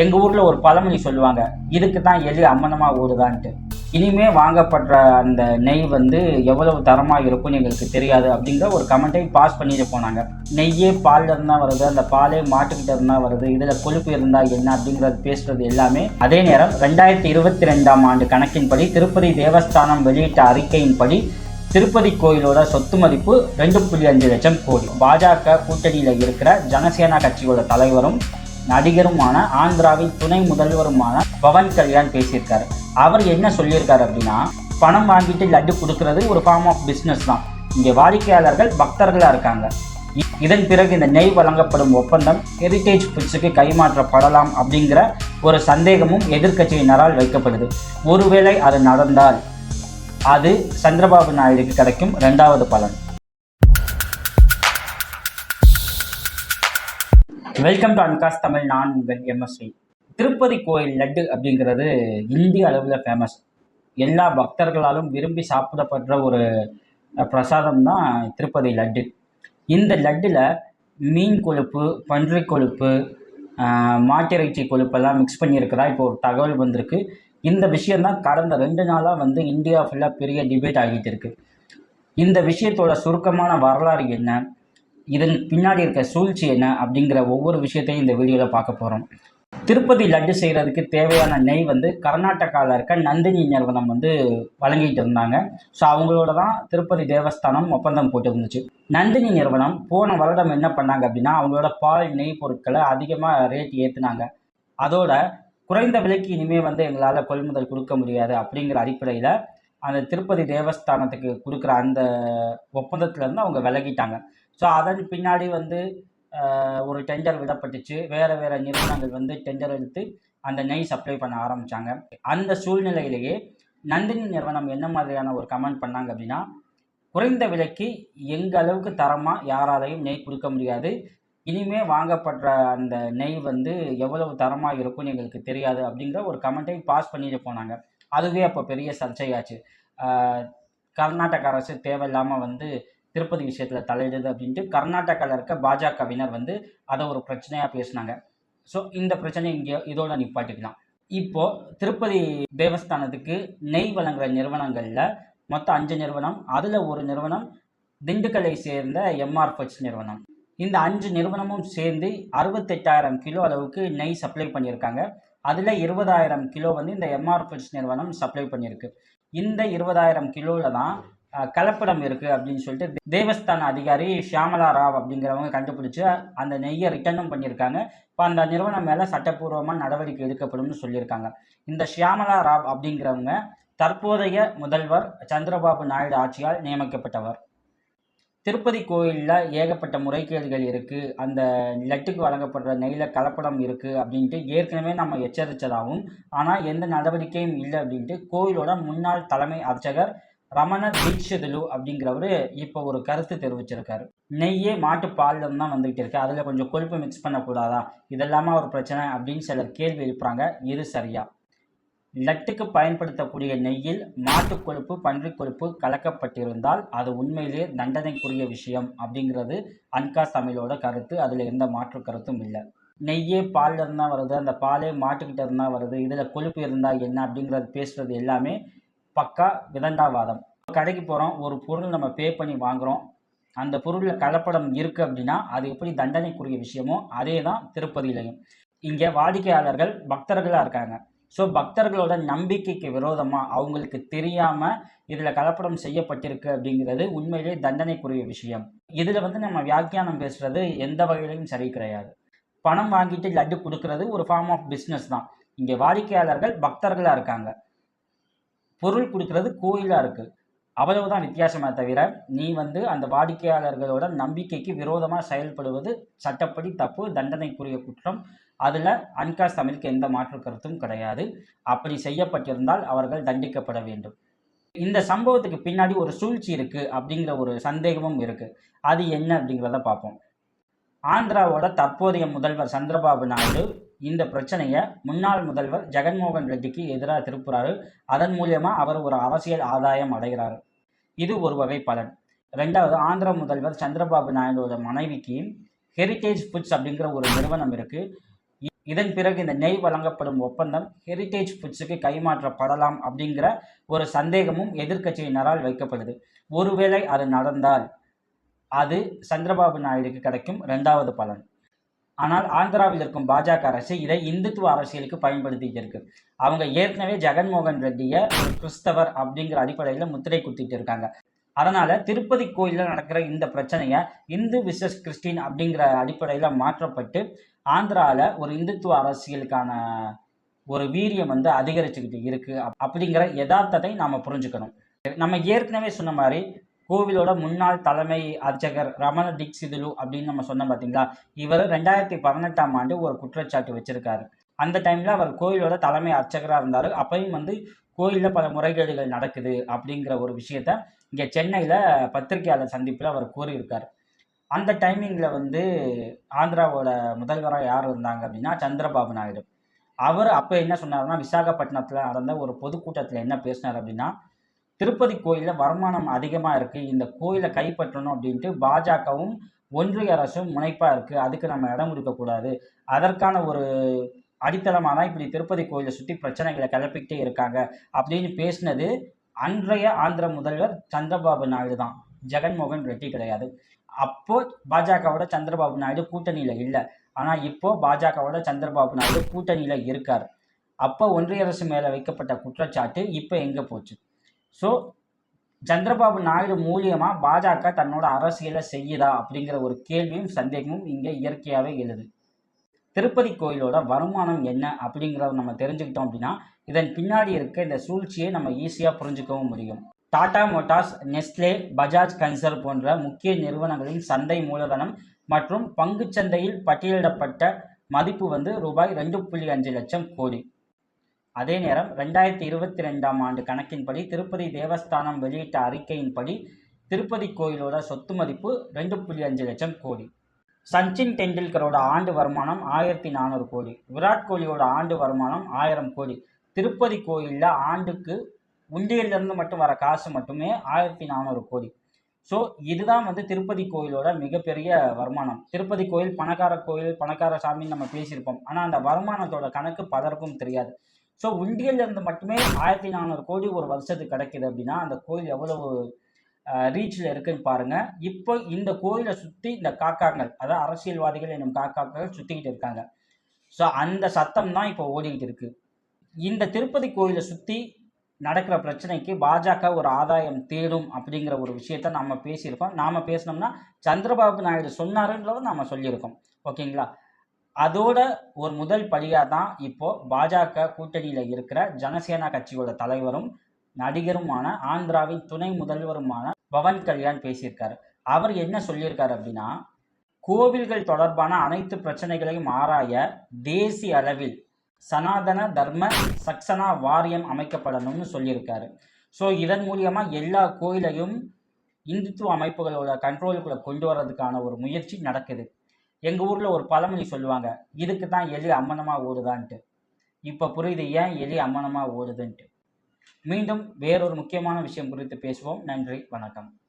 எங்கள் ஊரில் ஒரு பழமொழி சொல்லுவாங்க இதுக்கு தான் எலி அம்மனமாக ஓடுதான்ட்டு. இனிமே வாங்கப்படுற அந்த நெய் வந்து எவ்வளவு தரமாக இருக்கும்னு எங்களுக்கு தெரியாது அப்படிங்கிற ஒரு கமெண்ட்டை பாஸ் பண்ணிட்டு போனாங்க. நெய்யே பால்ல இருந்தால் வருது அந்த பாலே மாட்டுக்கிட்ட இருந்தால் வருது இதில் கொழுப்பு இருந்தால் என்ன அப்படிங்கிறது பேசுறது எல்லாமே அதே நேரம் ரெண்டாயிரத்தி இருபத்தி ரெண்டாம் ஆண்டு கணக்கின்படி திருப்பதி தேவஸ்தானம் வெளியிட்ட அறிக்கையின்படி திருப்பதி கோயிலோட சொத்து மதிப்பு ரெண்டு புள்ளி அஞ்சு லட்சம் கோடி. பாஜக கூட்டணியில் இருக்கிற ஜனசேனா கட்சியோட தலைவரும் நடிகருமான ஆந்திராவின் துணை முதல்வருமான பவன் கல்யாண் பேசியிருக்காரு. அவர் என்ன சொல்லியிருக்காரு அப்படின்னா பணம் வாங்கிட்டு லட்டு கொடுக்கறது ஒரு ஃபார்ம் ஆஃப் பிஸ்னஸ் தான். இங்கே வாடிக்கையாளர்கள் பக்தர்களாக இருக்காங்க. இ- இதன் பிறகு இந்த நெய் வழங்கப்படும் ஒப்பந்தம் ஹெரிட்டேஜ் ஃபுட்ஸுக்கு கைமாற்றப்படலாம் அப்படிங்கிற ஒரு சந்தேகமும் எதிர்க்கட்சியினரால் வைக்கப்படுது. ஒருவேளை அது நடந்தால் அது சந்திரபாபு நாயுடுக்கு கிடைக்கும் ரெண்டாவது பலன். வெல்கம் டு அன்காஸ் தமிழ் நான் உங்கள் எம்எஸ்வி திருப்பதி கோயில் லட்டு அப்படிங்கிறது இந்திய அளவில் ஃபேமஸ் எல்லா பக்தர்களாலும் விரும்பி சாப்பிடப்படுற ஒரு பிரசாதம் தான் திருப்பதி லட்டு. இந்த லட்டில் மீன் கொழுப்பு பன்றி கொழுப்பு மாட்டிறைச்சி கொழுப்பெல்லாம் மிக்ஸ் பண்ணியிருக்கிறதா இப்போ ஒரு தகவல் வந்திருக்கு. இந்த விஷயந்தான் கடந்த ரெண்டு நாளாக வந்து இந்தியா ஃபுல்லாக பெரிய டிபேட் ஆகிட்டு இருக்கு. இந்த விஷயத்தோட சுருக்கமான வரலாறு என்ன? இதன் பின்னாடி இருக்க சூழ்ச்சி என்ன அப்படிங்கிற ஒவ்வொரு விஷயத்தையும் இந்த வீடியோவில் பார்க்க போகிறோம் திருப்பதி லட்டு செய்கிறதுக்கு தேவையான நெய் வந்து கர்நாடகாவில் இருக்க நந்தினி நிறுவனம் வந்து வழங்கிட்டு இருந்தாங்க. ஸோ அவங்களோட தான் திருப்பதி தேவஸ்தானம் ஒப்பந்தம் போட்டு இருந்துச்சு நந்தினி நிறுவனம் போன வருடம் என்ன பண்ணாங்க அப்படின்னா அவங்களோட பால் நெய் பொருட்களை அதிகமாக ரேட் ஏற்றுனாங்க அதோட குறைந்த விலைக்கு இனிமேல் வந்து எங்களால் கொள்முதல் கொடுக்க முடியாது அப்படிங்கிற அடிப்படையில் அந்த திருப்பதி தேவஸ்தானத்துக்கு கொடுக்குற அந்த ஒப்பந்தத்துலேருந்து அவங்க விலகிட்டாங்க. ஸோ அதன் பின்னாடி வந்து ஒரு டெண்டர் விடப்பட்டுச்சு. வேறு வேறு நிறுவனங்கள் வந்து டெண்டர் எடுத்து அந்த நெய் சப்ளை பண்ண ஆரம்பித்தாங்க அந்த சூழ்நிலையிலேயே நந்தினி நிறுவனம் என்ன மாதிரியான ஒரு கமெண்ட் பண்ணாங்க அப்படின்னா குறைந்த விலைக்கு எங்கள் அளவுக்கு தரமாக யாராலையும் நெய் கொடுக்க முடியாது. இனிமே வாங்கப்படுற அந்த நெய் வந்து எவ்வளவு தரமாக இருக்கும்னு எங்களுக்கு தெரியாது அப்படிங்கிற ஒரு கமெண்ட்டை பாஸ் பண்ணிட்டு போனாங்க. அதுவே அப்போ பெரிய சர்ச்சையாச்சு. கர்நாடக அரசு தேவையில்லாமல் வந்து திருப்பதி விஷயத்தில் தலையிடுது அப்படின்ட்டு கர்நாடகாவில் இருக்க பாஜகவினர் வந்து அதை ஒரு பிரச்சனையாக பேசினாங்க. ஸோ இந்த பிரச்சனை இங்கே இதோட நிப்பாட்டிக்கலாம். இப்போ திருப்பதி தேவஸ்தானத்துக்கு நெய் வழங்குற நிறுவனங்களில் மொத்தம் அஞ்சு நிறுவனம் அதில் ஒரு நிறுவனம் திண்டுக்கல்லை சேர்ந்த எம்ஆர் ஃபட்ஸ் நிறுவனம். இந்த அஞ்சு நிறுவனமும் சேர்ந்து அறுபத்தெட்டாயிரம் கிலோ அளவுக்கு நெய் சப்ளை பண்ணியிருக்காங்க. அதில் இருபதாயிரம் கிலோ வந்து இந்த எம்ஆர் நிறுவனம் சப்ளை பண்ணியிருக்கு. இந்த இருபதாயிரம் கிலோவில் தான் கலப்படம் இருக்குது அப்படின்னு சொல்லிட்டு தேவஸ்தான அதிகாரி ஷியாமலா ராவ் அப்படிங்கிறவங்க கண்டுபிடிச்சு அந்த நெய்யை ரிட்டர்னும் பண்ணியிருக்காங்க. இப்போ அந்த நிறுவனம் மேலே சட்டப்பூர்வமாக நடவடிக்கை எடுக்கப்படும்னு சொல்லியிருக்காங்க. இந்த ஷியாமலா ராவ் அப்படிங்கிறவங்க தற்போதைய முதல்வர் சந்திரபாபு நாயுடு ஆட்சியால் நியமிக்கப்பட்டவர். திருப்பதி கோயிலில் ஏகப்பட்ட முறைகேடுகள் இருக்குது அந்த லட்டுக்கு வழங்கப்படுற நெய்யில் கலப்படம் இருக்குது அப்படின்ட்டு ஏற்கனவே நம்ம எச்சரித்ததாகவும் ஆனால் எந்த நடவடிக்கையும் இல்லை அப்படின்ட்டு கோயிலோட முன்னாள் தலைமை அர்ச்சகர் ரமண தீட்சிதுலு அப்படிங்கிறவரு இப்போ ஒரு கருத்து தெரிவிச்சிருக்காரு. நெய்யே மாட்டு பாலில் தான் வந்துகிட்டு இருக்கு. அதில் கொஞ்சம் கொழுப்பு மிக்ஸ் பண்ணக்கூடாதா? இதெல்லாமா ஒரு பிரச்சனை அப்படின்னு சிலர் கேள்வி எழுப்புறாங்க. இது சரியா? லட்டுக்கு பயன்படுத்தக்கூடிய நெய்யில் மாட்டுக் கொழுப்பு பன்றிக் கொழுப்பு கலக்கப்பட்டிருந்தால் அது உண்மையிலேயே தண்டனைக்குரிய விஷயம் அப்படிங்கிறது அன்காஸ் சமையலோட கருத்து. அதில் எந்த மாற்று கருத்தும் இல்லை. நெய்யே பால்ல இருந்தால் வருது அந்த பாலே மாட்டுக்கிட்ட இருந்தால் வருது இதில் கொழுப்பு இருந்தால் என்ன அப்படிங்கிறது பேசுறது எல்லாமே பக்கா விதண்டாவாதம். கடைக்கு போகிறோம் ஒரு பொருள் நம்ம பே பண்ணி வாங்குகிறோம் அந்த பொருளில் கலப்படம் இருக்குது அப்படின்னா அது எப்படி தண்டனைக்குரிய விஷயமோ அதே தான் திருப்பதியிலையும். இங்கே வாடிக்கையாளர்கள் பக்தர்களாக இருக்காங்க. ஸோ பக்தர்களோட நம்பிக்கைக்கு விரோதமாக அவங்களுக்கு தெரியாமல் இதில் கலப்படம் செய்யப்பட்டிருக்கு அப்படிங்கிறது உண்மையிலே தண்டனைக்குரிய விஷயம். இதில் வந்து நம்ம வியாக்கியானம் பேசுகிறது எந்த வகையிலையும் சரி கிடையாது. பணம் வாங்கிட்டு லட்டு கொடுக்கறது ஒரு ஃபார்ம் ஆஃப் பிஸ்னஸ் தான். இங்கே வாடிக்கையாளர்கள் பக்தர்களாக இருக்காங்க. பொருள் கொடுக்கறது கோயிலாக இருக்குது அவ்வளவுதான் வித்தியாசமே தவிர நீ வந்து அந்த வாடிக்கையாளர்களோட நம்பிக்கைக்கு விரோதமாக செயல்படுவது சட்டப்படி தப்பு தண்டனைக்குரிய குற்றம். அதில் அன்காஸ் தமிழுக்கு எந்த மாற்று கருத்தும் கிடையாது. அப்படி செய்யப்பட்டிருந்தால் அவர்கள் தண்டிக்கப்பட வேண்டும். இந்த சம்பவத்துக்கு பின்னாடி ஒரு சூழ்ச்சி இருக்குது அப்படிங்கிற ஒரு சந்தேகமும் இருக்குது அது என்ன அப்படிங்கிறத பார்ப்போம். ஆந்திராவோட தற்போதைய முதல்வர் சந்திரபாபு நாயுடு இந்த பிரச்சனையை முன்னாள் முதல்வர் ஜெகன்மோகன் ரெட்டிக்கு எதிராக திருப்புறாரு. அதன் மூலியமாக அவர் ஒரு அரசியல் ஆதாயம் அடைகிறார். இது ஒரு வகை பலன். ரெண்டாவது ஆந்திர முதல்வர் சந்திரபாபு நாயுடோட மனைவிக்கு ஹெரிட்டேஜ் ஃபுட்ஸ் அப்படிங்கிற ஒரு நிறுவனம் இருக்குது இதன் பிறகு இந்த நெய் வழங்கப்படும் ஒப்பந்தம் ஹெரிட்டேஜ் ஃபுட்ஸுக்கு கைமாற்றப்படலாம் அப்படிங்கிற ஒரு சந்தேகமும் எதிர்க்கட்சியினரால் வைக்கப்படுது. ஒருவேளை அது நடந்தால் அது சந்திரபாபு நாயுடுக்கு கிடைக்கும். ரெண்டாவது பலன். ஆனால் ஆந்திராவில் இருக்கும் பாஜக அரசு இதை இந்துத்துவ அரசியலுக்கு பயன்படுத்திட்டு இருக்கு அவங்க ஏற்கனவே ஜெகன்மோகன் ரெட்டியை கிறிஸ்தவர் அப்படிங்கிற அடிப்படையில் முத்திரை குத்திட்டு இருக்காங்க. அதனால திருப்பதி கோயிலில் நடக்கிற இந்த பிரச்சனையை இந்து விசஸ் கிறிஸ்டின் அப்படிங்கிற அடிப்படையில் மாற்றப்பட்டு ஆந்திராவில் ஒரு இந்துத்துவ அரசியலுக்கான ஒரு வீரியம் வந்து அதிகரிச்சுக்கிட்டு இருக்கு அப்படிங்கிற யதார்த்தத்தை நாம் புரிஞ்சுக்கணும். நம்ம ஏற்கனவே சொன்ன மாதிரி கோவிலோட முன்னாள் தலைமை அர்ச்சகர் ரமண தீக்ஷிதுலு அப்படின்னு நம்ம சொன்னோம் பார்த்தீங்களா இவர் ரெண்டாயிரத்தி பதினெட்டாம் ஆண்டு ஒரு குற்றச்சாட்டு வச்சிருக்காரு. அந்த டைமில் அவர் கோயிலோட தலைமை அர்ச்சகராக இருந்தார். அப்பயும் வந்து கோயிலில் பல முறைகேடுகள் நடக்குது அப்படிங்கிற ஒரு விஷயத்த இங்கே சென்னையில் பத்திரிகையாளர் சந்திப்பில் அவர் கூறியிருக்கார். அந்த டைமிங்கில் வந்து ஆந்திராவோட முதல்வராக யார் இருந்தாங்க அப்படின்னா சந்திரபாபு நாயுடு. அவர் அப்போ என்ன சொன்னார்னா விசாகப்பட்டினத்தில் நடந்த ஒரு பொதுக்கூட்டத்தில் என்ன பேசினார் அப்படின்னா திருப்பதி கோயிலில் வருமானம் அதிகமாக இருக்குது இந்த கோயிலை கைப்பற்றணும் அப்படின்ட்டு பாஜகவும் ஒன்றிய அரசும் முனைப்பாக இருக்குது அதுக்கு நம்ம இடம் கொடுக்கக்கூடாது அதற்கான ஒரு அடித்தளமாக தான் இப்படி திருப்பதி கோயிலை சுற்றி பிரச்சனைகளை கிளப்பிக்கிட்டே இருக்காங்க. அப்படின்னு பேசினது அன்றைய ஆந்திர முதல்வர் சந்திரபாபு நாயுடு தான். ஜெகன்மோகன் ரெட்டி கிடையாது. அப்போ பாஜகவோட சந்திரபாபு நாயுடு கூட்டணியில் இல்லை. ஆனால் இப்போ பாஜகவோட சந்திரபாபு நாயுடு கூட்டணியில் இருக்கார். அப்போ ஒன்றிய அரசு மேலே வைக்கப்பட்ட குற்றச்சாட்டு இப்போ எங்கே போச்சு? ஸோ சந்திரபாபு நாயுடு மூலியமாக பாஜக தன்னோட அரசியலை செய்யுதா அப்படிங்கிற ஒரு கேள்வியும் சந்தேகமும் இங்கே இயற்கையாகவே எழுது. திருப்பதி கோயிலோட வருமானம் என்ன அப்படிங்கிறத நம்ம தெரிஞ்சுக்கிட்டோம் அப்படின்னா இதன் பின்னாடி இருக்க இந்த சூழ்ச்சியை நம்ம ஈஸியாக புரிஞ்சுக்கவும் முடியும். டாடா மோட்டார்ஸ் நெஸ்லே பஜாஜ் கன்சர் போன்ற முக்கிய நிறுவனங்களின் சந்தை மூலதனம் மற்றும் பங்குச் சந்தையில் பட்டியலிடப்பட்ட மதிப்பு வந்து ரூபாய் ரெண்டு புள்ளி அஞ்சு லட்சம் கோடி. அதே நேரம் ரெண்டாயிரத்தி இருபத்தி ரெண்டாம் ஆண்டு கணக்கின்படி திருப்பதி தேவஸ்தானம் வெளியிட்ட அறிக்கையின்படி திருப்பதி கோயிலோட சொத்து மதிப்பு ரெண்டு புள்ளி அஞ்சு லட்சம் கோடி. சச்சின் டெண்டுல்கரோட ஆண்டு வருமானம் ஆயிரத்தி நானூறு கோடி. விராட் கோலியோட ஆண்டு வருமானம் ஆயிரம் கோடி. திருப்பதி கோயிலில் ஆண்டுக்கு உண்டியிலிருந்து மட்டும் வர காசு மட்டுமே ஆயிரத்தி நானூறு கோடி. ஸோ இதுதான் வந்து திருப்பதி கோயிலோட மிகப்பெரிய வருமானம். திருப்பதி கோயில் பணக்கார கோயில் பணக்கார சாமின்னு நம்ம பேசியிருப்போம். ஆனால் அந்த வருமானத்தோட கணக்கு பலருக்கும் தெரியாது. ஸோ உண்டியலிருந்து மட்டுமே ஆயிரத்தி நானூறு கோடி ஒரு வருஷத்துக்கு கிடைக்குது அப்படின்னா அந்த கோயில் எவ்வளவு ரீச்சில் இருக்குன்னு பாருங்க. இப்போ இந்த கோயிலை சுற்றி இந்த காக்காக்கள் அதாவது அரசியல்வாதிகள் என்னும் காக்காக்கள் சுற்றிக்கிட்டு இருக்காங்க. ஸோ அந்த சத்தம் தான் இப்போ ஓடிக்கிட்டு இருக்கு. இந்த திருப்பதி கோயிலை சுற்றி நடக்கிற பிரச்சனைக்கு பாஜக ஒரு ஆதாயம் தேடும் அப்படிங்கிற ஒரு விஷயத்த நாம் பேசியிருக்கோம். நாம் பேசினோம்னா சந்திரபாபு நாயுடு சொன்னாருன்றதை நாம் சொல்லியிருக்கோம். ஓகேங்களா? அதோட ஒரு முதல் படியாக தான் இப்போ பாஜக கூட்டணியில் இருக்கிற ஜனசேனா கட்சியோட தலைவரும் நடிகருமான ஆந்திராவின் துணை முதல்வருமான பவன் கல்யாண் பேசியிருக்காரு. அவர் என்ன சொல்லியிருக்காரு அப்படின்னா கோவில்கள் தொடர்பான அனைத்து பிரச்சனைகளையும் ஆராய தேசிய அளவில் சனாதன தர்ம சக்சனா வாரியம் அமைக்கப்படணும்னு சொல்லியிருக்காரு. ஸோ இதன் மூலியமாக எல்லா கோயிலையும் இந்துத்துவ அமைப்புகளோட கண்ட்ரோலுக்குள்ளே கொண்டு வர்றதுக்கான ஒரு முயற்சி நடக்குது. எங்கள் ஊரில் ஒரு பழமொழி சொல்லுவாங்க இதுக்கு தான் எலி அம்மனமாக ஓடுதான்ட்டு. இப்போ புரியுது ஏன் எலி அம்மனமாக ஓடுதுன்ட்டு. மீண்டும் வேறொரு முக்கியமான விஷயம் குறித்து பேசுவோம். நன்றி வணக்கம்.